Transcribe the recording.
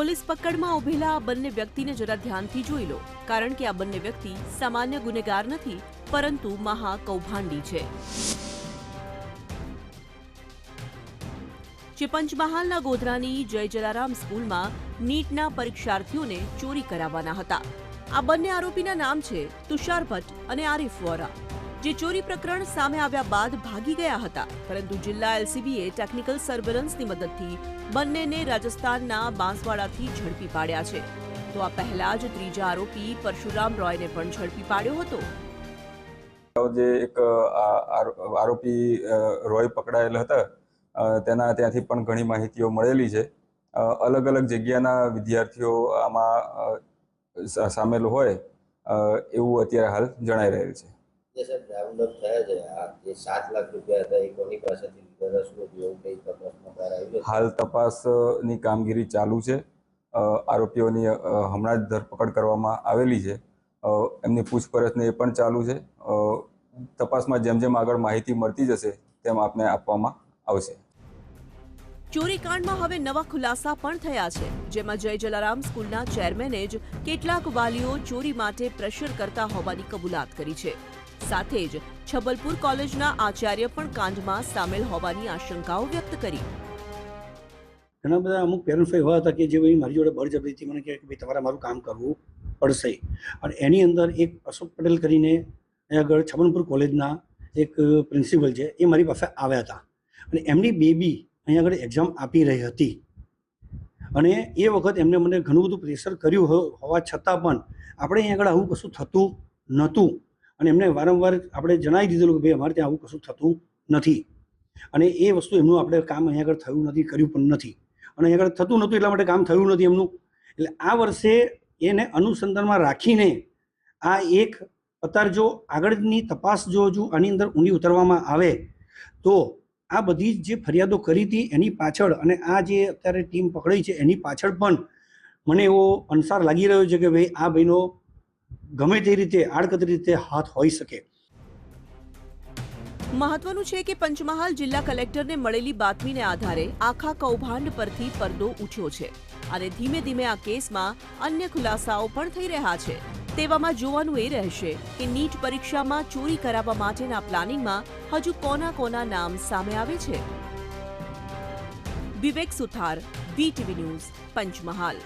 Police પકડમાં ઉભેલા આ બંને વ્યક્તિને જરા ધ્યાનથી જોઈ લો, કારણ કે આ બંને વ્યક્તિ સામાન્ય ગુનેગાર નથી, પરંતુ મહા છે. જે પંચમહાલના ગોધરાની જય જલારામ સ્કૂલમાં નીટના પરીક્ષાર્થીઓને ચોરી કરાવવાના હતા. આ બંને આરોપીના નામ છે તુષાર ભટ્ટ અને આરિફ વોરા. જે ચોરી પ્રકરણ સામે આવ્યા બાદ ભાગી ગયા હતા. પરંતુ જિલ્લા એલસીબીએ ટેકનિકલ સર્વેલન્સની મદદથી બંનેને રાજસ્થાનના બાંસવાડાથી ઝડપી પાડ્યા છે. તો આ પહેલા જ ત્રીજા આરોપી પરશુરામ રોયને પણ ઝડપી પાડ્યો હતો. જે એક આરોપી રોય પકડાયેલ હતા તેના ત્યાંથી પણ ઘણી માહિતીઓ મળેલી છે. અલગ અલગ જગ્યાના વિદ્યાર્થીઓ આમાં સામેલ હોય એવું અત્યારે હાલ જણાઈ રહેલ છે. રાઉન્ડ અપ થયા છે. આ જે સાત લાખ રૂપિયા હતા એ કોની પાસેથી લીધા હતા શું એવું કઈ તપાસમાં બહાર આવ્યું હાલ તપાસની કામગીરી ચાલુ છે. આરોપીઓની હમણાં જ ધરપકડ કરવામાં આવેલી છે. એમની પૂછપરછને એ પણ ચાલુ છે. તપાસમાં જેમ જેમ આગળ માહિતી મળતી જશે તેમ આપને આપવામાં આવશે. ચોરીકાંડમાં હવે નવા ખુલાસા પણ થયા છે. જેમાં જય જલારામ સ્કૂલના ચેરમેને જ કેટલાક વાલીઓ ચોરી માટે પ્રેશર કરતા હોવાની કબૂલાત કરી છે. સાથે જ છબલપુર કોલેજના આચાર્ય પણ કાંડમાં સામેલ હોવાની આશંકાઓ વ્યક્ત કરી. ઘણા બધા અમુક પેરેન્ટ્સ એવા હતા કે જે મારી જોડે બળજબરીથી મને કહે કે ભાઈ તમારે મારું કામ કરવું પડશે. અને એની અંદર એક અશોક પટેલ કરીને અહીંયા આગળ છબનપુર કોલેજના એક પ્રિન્સિપલ છે એ મારી પાસે આવ્યા હતા. અને એમની બેબી અહીંયા આગળ એક્ઝામ આપી રહી હતી. અને એ વખત એમને મને ઘણું બધું પ્રેશર કર્યું હોવા છતાં પણ આપણે અહીંયા આગળ આવું કશું થતું નહોતું. અને એમને વારંવાર આપણે જણાવી દીધેલું કે ભાઈ, અમારે ત્યાં આવું કશું થતું નથી. અને એ વસ્તુ એમનું આપણે કામ અહીંયા આગળ થયું નથી, કર્યું પણ નથી. અને અહીંયા આગળ થતું નહોતું એટલા માટે કામ થયું નથી એમનું. એટલે આ વર્ષે એને અનુસંધાનમાં રાખીને આ એક અત્યારે જો આગળની તપાસ જો હજુ આની અંદર ઊંડી ઉતરવામાં આવે, તો આ બધી જે ફરિયાદો કરી હતી એની પાછળ અને આ જે અત્યારે ટીમ પકડાઈ છે એની પાછળ પણ મને એવો અનસાર લાગી રહ્યો છે કે ભાઈ, આ ભાઈનો ગમે તે રીતે આડકતરી રીતે હાથ હોઈ શકે. મહત્વનું છે કે પંચમહાલ જિલ્લા કલેક્ટરને મળેલી બાતમીને આધારે આખા કૌભાંડ પરથી પરદો ઉઠ્યો છે અને ધીમે ધીમે આ કેસમાં અન્ય ખુલાસાઓ પણ થઈ રહ્યા છે. તેવામાં જોવાનું એ રહેશે કે નીટ પરીક્ષામાં ચોરી કરાવવા માટેના પ્લાનિંગમાં હજુ કોના કોના નામ સામે આવે છે. Vivek Suthar VTV news, Panchmahal.